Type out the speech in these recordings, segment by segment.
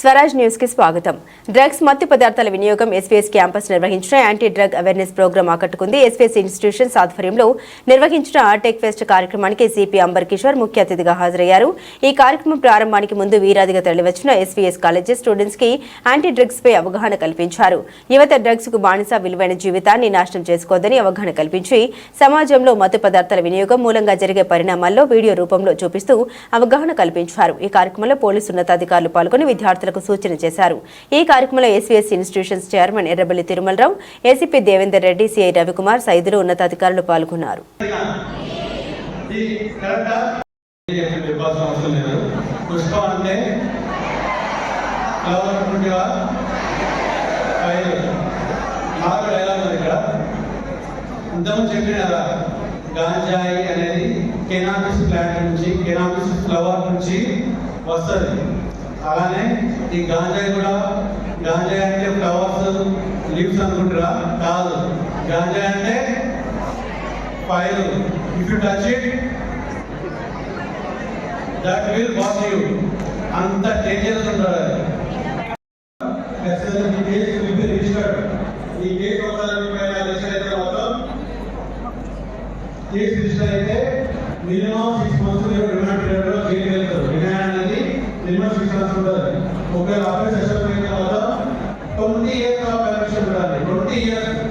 Swaraj news కి స్వాగతం drugs మత్తు పదార్థాల వినియోగం ఎస్పీఎస్ క్యాంపస్ నిర్వహించిన యాంటీ డ్రగ్ అవేర్నెస్ ప్రోగ్రాం ఆకట్టుకుంది ఎస్పీఎస్ ఇన్స్టిట్యూషన్ ఆధ్వర్యంలో నిర్వహించిన ఆర్టెక్ ఫెస్ట్ కార్యక్రమానికి సిపి అంబర్ కిషోర్ ముఖ్య అతిథిగా హాజరయ్యారు ఈ కార్యక్రమం ప్రారంభానికి ముందు వీరాదిగా తరలివచ్చిన ఎస్పీఎస్ కాలేజీ స్టూడెంట్స్ కి యాంటీ డ్రగ్స్ పై అవగాహన కల్పించారు యువత డ్రగ్స్ కు బానిస విలువైన జీవితాన్ని నాశనం చేసుకోవద్దని అవగాహన కల్పించి సమాజంలో మత్తు పదార్థాల వినియోగం మూలంగా జరిగే పరిణామాల్లో వీడియో రూపంలో చూపిస్తూ అవగాహన కల్పించారు ఈ కార్యక్రమంలో పోలీసు ఉన్నతాధికారులు పాల్గొని విద్యార్థులు అధికారులకు సూచన చేశారు ఈ కార్యక్రమంలో SVS institutions chairman Errabelli Tirumalarao ACP Devender Reddy CI Ravikumar Saidulu ఉన్నతాధికారులు పాల్గొన్నారు ఇంతకు గాంజాయి అనేది కెనాబిస్ ప్లాంట్ నుంచి కెనాపిస్ ఫ్లవర్ నుంచి వస్తుంది అలానే ఈ గాంజా కూడా గాంజా అంటే ఫ్లవర్స్ లీవ్స్ అనుకుంటారా కాదు గాంజా అంటే file if you touch it that will watch you అంత డేంజరస్ ఉంటారు ఈ కేసు అయితే minimum six months remand period లో జైలుకి వెళ్తారు రిమాండ్ ఎన్నో సెక్షన్స్ ఉండాలి ఒకవేళ అబ్బాయి సెషన్ పోయిన తర్వాత ట్వంటీ ఇయర్స్ ఆఫ్ కన్వెక్షన్ ఉండాలి ట్వంటీ ఇయర్స్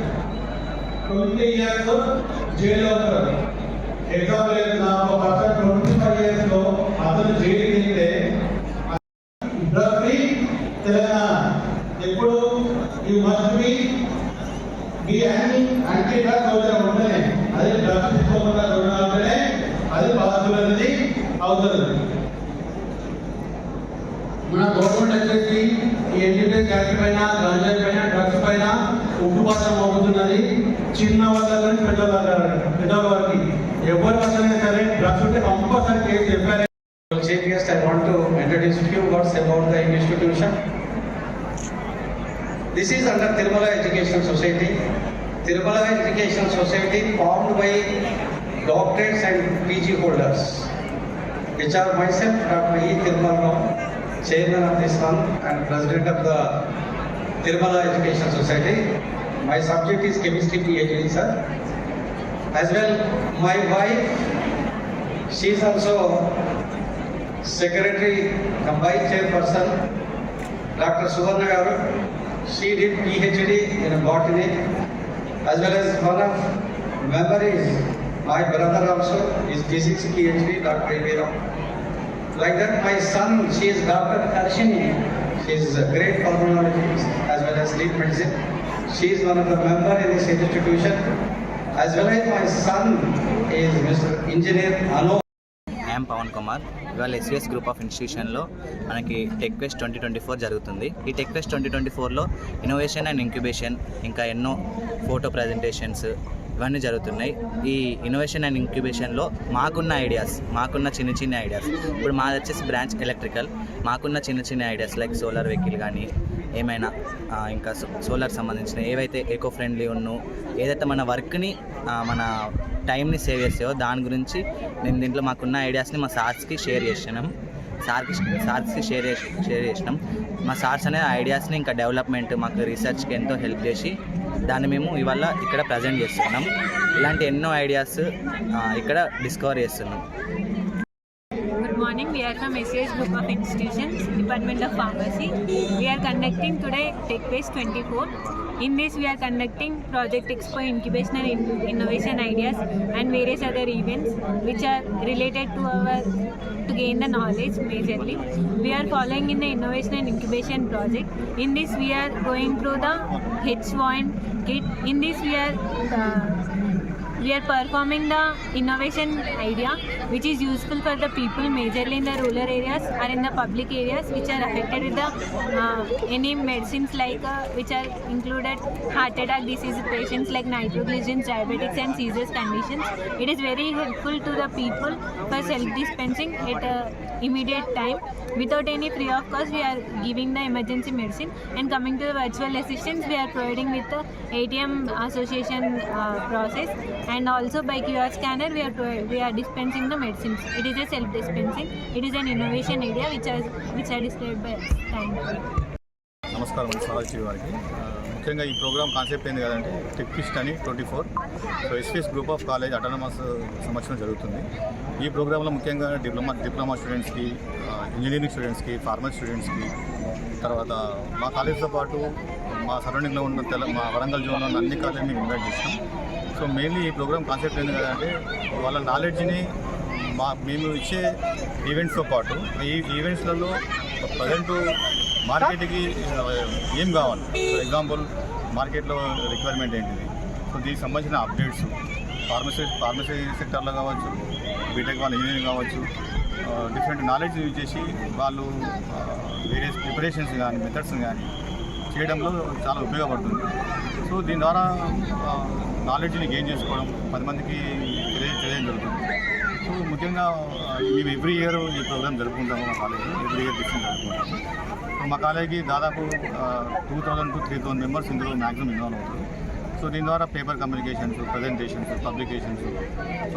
ట్వంటీ ఇయర్స్ జైల్లో ఉంటారు ఎగ్జాంపుల్ నా ఒక పర్సన్ ట్వంటీ ఫైవ్ ఇయర్స్ లో అతను జైలుకి వెళ్తే డ్రగ్ ఫ్రీ తెలంగాణ ఎప్పుడు you must be be anti anti drug అవుతారు ఉంటేనే అది డ్రగ్ తీసుకోకుండా ఉండాలంటేనే అది బాధ్యులనేది అవుతుంది మన గవర్నమెంట్ వచ్చేసి ఈ ఎన్జిటీ గ్యాస్ పైన గాంజాయి పైన డ్రగ్స్ పైన ఉక్కుపాతం అవుతున్నది చిన్న వాళ్ళ నుంచి పెద్దల పెద్దల వరకు ఎవరు అసలు సరే డ్రగ్స్ ఉంటే compulsory case FIR Chief Guest, I want to introduce few words about the institution. This is under Tirumala Education Society. Tirumala Education Society formed by doctorates and PG holders, which are myself, Dr. E. Tirumala Chairman of this fund and President of the Tirumala Education Society. My subject is Chemistry PhD, sir. As well, my wife, she is also Secretary, Combined Chairperson, Dr. Suvarna Garu. She did PhD in Botany, as well as one of memories. My brother also is D6 PhD, Dr. Iberam. Like that, my son, she is Dr. Harshini. She is a great pulmonologist as well as sleep medicine. She is one of the members in this institution. As well as my son is Mr. Engineer Anok. I'm Pavan Kumar ఇవాళ SVS group of ఇన్స్టిట్యూషన్లో మనకి టెక్వెస్ట్ twenty twenty four జరుగుతుంది ఈ Techquest twenty twenty ఫోర్లో innovation and incubation ఇంకా ఎన్నో photo presentations ఇవన్నీ జరుగుతున్నాయి ఈ ఇన్నోవేషన్ అండ్ ఇంక్యుబేషన్లో మాకున్న ఐడియాస్ మాకున్న చిన్న చిన్న ఐడియాస్ ఇప్పుడు మాది వచ్చేసి బ్రాంచ్ ఎలక్ట్రికల్ మాకున్న చిన్న చిన్న ఐడియాస్ లైక్ సోలార్ వెహికల్ కానీ ఏమైనా ఇంకా సోలార్ సంబంధించిన ఏవైతే ఎకో ఫ్రెండ్లీ ఉన్నో ఏదైతే మన వర్క్ని మన టైంని సేవ్ చేసేవో దాని గురించి నేను దీంట్లో మాకున్న ఐడియాస్ని మా సార్స్కి షేర్ చేసినాం సార్కి సార్స్కి షేర్ చేసి షేర్ చేసినాం మా సార్స్ అనే ఐడియాస్ని ఇంకా డెవలప్మెంట్ మాకు రీసెర్చ్కి ఎంతో హెల్ప్ చేసి దాన్ని మేము ఇవాళ ఇక్కడ ప్రజెంట్ చేస్తున్నాం ఇలాంటి ఎన్నో ఐడియాస్ ఇక్కడ డిస్కవర్ చేస్తున్నాం morning. We are from SH Group of Institutions, Department of Pharmacy. We are conducting today TechBase 24. In this, we are conducting Project Expo Incubation and Innovation Ideas and various other events which are related to our to gain the knowledge majorly. We are following in the Innovation and Incubation Project. In this, we are going through the H1 kit. In this, we are uh, we are performing the innovation idea which is useful for the people majorly in the rural areas or in the public areas which are affected with the uh, any medicines like uh, which are included heart attack disease patients like nitroglycerin diabetics and seizures conditions it is very helpful to the people for self dispensing at uh, immediate time without any free of cost we are giving the emergency medicine and coming to the virtual assistance we are providing with the atm association uh, process and also by qr scanner we are pro- we are dispensing the medicines it is a self dispensing it is an innovation area which is which are described by us thank you నమస్కారం అండి సహాల్ చివి వారికి ఆ, ముఖ్యంగా ఈ programme concept ఏంది కదంటే టెక్కిస్ట్ అని twenty four so SPS group of college autonomous సంవత్సరం జరుగుతుంది ఈ ప్రోగ్రాంలో ముఖ్యంగా డిప్లొమా డిప్లొమా స్టూడెంట్స్కి ఇంజనీరింగ్ స్టూడెంట్స్కి ఫార్మల్ స్టూడెంట్స్కి తర్వాత మా కాలేజ్తో పాటు మా సరౌండింగ్లో ఉన్న తెల మా వరంగల్ జోన్లో ఉన్న అన్ని కాలేజీని మేము ఇన్వైట్ చేస్తాం సో మెయిన్లీ ఈ ప్రోగ్రామ్ కాన్సెప్ట్ ఏంది కదంటే వాళ్ళ నాలెడ్జ్ని మా మేము ఇచ్చే ఈవెంట్స్తో పాటు ఈ ఈవెంట్స్లలో ప్రజెంట్ మార్కెట్కి ఏం కావాలి ఫర్ ఎగ్జాంపుల్ మార్కెట్లో రిక్వైర్మెంట్ ఏంటిది సో దీనికి సంబంధించిన అప్డేట్స్ ఫార్మసీ ఫార్మసీ సెక్టర్లో కావచ్చు బీటెక్ వాళ్ళ ఇంజనీరింగ్ కావచ్చు డిఫరెంట్ నాలెడ్జ్ యూజ్ చేసి వాళ్ళు వేరియస్ ప్రిపరేషన్స్ కానీ మెథడ్స్ కానీ చేయడంలో చాలా ఉపయోగపడుతుంది సో దీని ద్వారా నాలెడ్జ్ని గెయిన్ చేసుకోవడం పది మందికి తెలియజేయడం జరుగుతుంది సో ముఖ్యంగా మేము ఎవ్రీ ఇయర్ ఈ ప్రోగ్రామ్ జరుపుకుంటాము మా కాలేజీ ఎవ్రీ ఇయర్ డిఫరెంట్ జరుపుకుంటాము మా కాలేజీ దాదాపు two thousand to three thousand members ఇందులో మ్యాక్సిమం ఇన్వాల్వ్ అవుతారు సో దీని ద్వారా పేపర్ కమ్యూనికేషన్స్ ప్రజెంటేషన్స్ పబ్లికేషన్స్